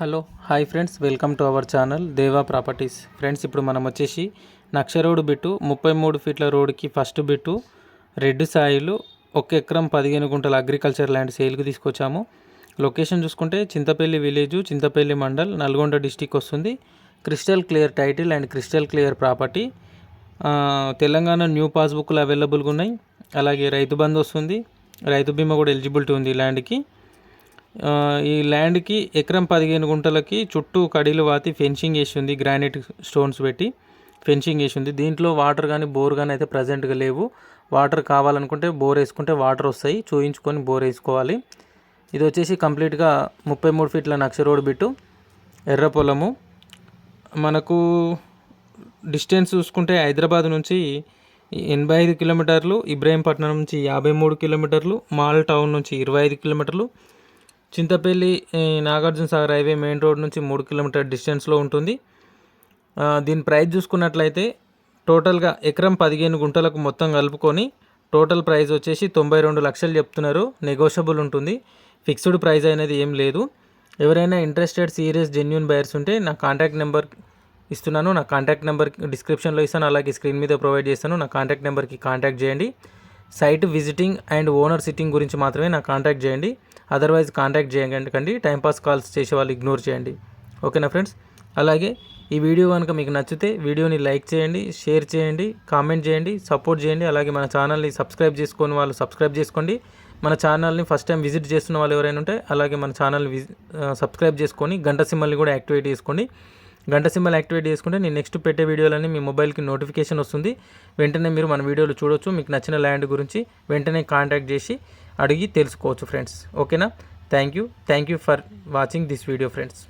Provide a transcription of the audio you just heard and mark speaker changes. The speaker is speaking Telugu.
Speaker 1: Hello hi friends welcome to our channel Deva properties. Friends ఇప్పుడు మనం వచ్చేసి నక్ష రోడ్డు బిట్టు ముప్పై మూడు ఫీట్ల రోడ్డుకి ఫస్ట్ బిట్టు రెడ్ సాయిలు ఒక ఎకరం పదిహేను గుంటల అగ్రికల్చర్ ల్యాండ్ సేల్కి తీసుకొచ్చాము. లొకేషన్ చూసుకుంటే చింతపల్లి విలేజ్ చింతపల్లి మండల్ నల్గొండ డిస్టిక్ వస్తుంది. Crystal clear title and crystal clear property. Telangana new పాస్బుక్లు అవైలబుల్గా ఉన్నాయి. అలాగే రైతు బంద్ వస్తుంది. రైతు బీమా కూడా ఎలిజిబిలిటీ ఉంది ల్యాండ్కి. ఈ ల్యాండ్కి ఎకరం పదిహేను గుంటలకి చుట్టూ కడీలు వాతి ఫెన్సింగ్ వేసి ఉంది గ్రానైట్ స్టోన్స్ పెట్టి ఫెన్సింగ్ వేసి ఉంది దీంట్లో వాటర్ కానీ బోర్ కానీ అయితే ప్రజెంట్గా లేవు. వాటర్ కావాలనుకుంటే బోర్ వేసుకుంటే వాటర్ వస్తాయి. చూయించుకొని బోర్ వేసుకోవాలి. ఇది వచ్చేసి కంప్లీట్గా ముప్పై మూడు ఫీట్ల నక్ష రోడ్ బిట్టు ఎర్ర పొలము. మనకు డిస్టెన్స్ చూసుకుంటే హైదరాబాద్ నుంచి ఎనభై ఐదు కిలోమీటర్లు ఇబ్రాహీంపట్నం నుంచి యాభై మూడు కిలోమీటర్లు మాల్ టౌన్ నుంచి ఇరవై ఐదు కిలోమీటర్లు Chintapalli Nagarjuna Sagar highway main road నుంచి మూడు కిలోమీటర్ డిస్టెన్స్లో ఉంటుంది. దీని ప్రైస్ చూసుకున్నట్లయితే టోటల్గా ఎకరం పదిహేను గుంటలకు మొత్తం కలుపుకొని టోటల్ ప్రైస్ వచ్చేసి తొంభై రెండు లక్షలు చెప్తున్నారు. నెగోషియబుల్ ఉంటుంది. ఫిక్స్డ్ ప్రైస్ అనేది ఏం లేదు. ఎవరైనా ఇంట్రెస్టెడ్ సీరియస్ జెన్యున్ బయర్స్ ఉంటే నా కాంటాక్ట్ నెంబర్ ఇస్తున్నాను. నా కాంటాక్ట్ నెంబర్ డిస్క్రిప్షన్లో ఇస్తాను. అలాగే స్క్రీన్ మీద ప్రొవైడ్ చేస్తాను. నా కాంటాక్ట్ నెంబర్కి కాంటాక్ట్ చేయండి. Site visiting and owner sitting గురించి మాత్రమే నాకు కాంటాక్ట్ చేయండి. అదర్వైజ్ కాంటాక్ట్ చేయకండి. టైంపాస్ కాల్స్ చేసే వాళ్ళు ఇగ్నోర్ చేయండి. ఓకేనా ఫ్రెండ్స్ అలాగే ఈ వీడియో కనుక మీకు నచ్చితే వీడియోని లైక్ చేయండి షేర్ చేయండి కామెంట్ చేయండి సపోర్ట్ చేయండి. అలాగే మన ఛానల్ని సబ్స్క్రైబ్ చేసుకొని వాళ్ళు సబ్స్క్రైబ్ చేసుకోండి. మన ఛానల్ని ఫస్ట్ టైం విజిట్ చేస్తున్న వాళ్ళు ఎవరైనా ఉంటే అలాగే మన ఛానల్ని సబ్స్క్రైబ్ చేసుకొని గంట సింబల్ని కూడా యాక్టివేట్ చేసుకోండి. గంట సింబల్ యాక్టివేట్ చేసుకుంటే నేను నెక్స్ట్ పెట్టే వీడియోలన్నీ మీ మొబైల్కి నోటిఫికేషన్ వస్తుంది. వెంటనే మీరు మన వీడియోలు చూడొచ్చు. మీకు నచ్చిన ల్యాండ్ గురించి వెంటనే కాంటాక్ట్ చేసి అడిగి తెలుసుకోవచ్చు ఫ్రెండ్స్. ఓకేనా? Thank you. Thank you for watching this video friends.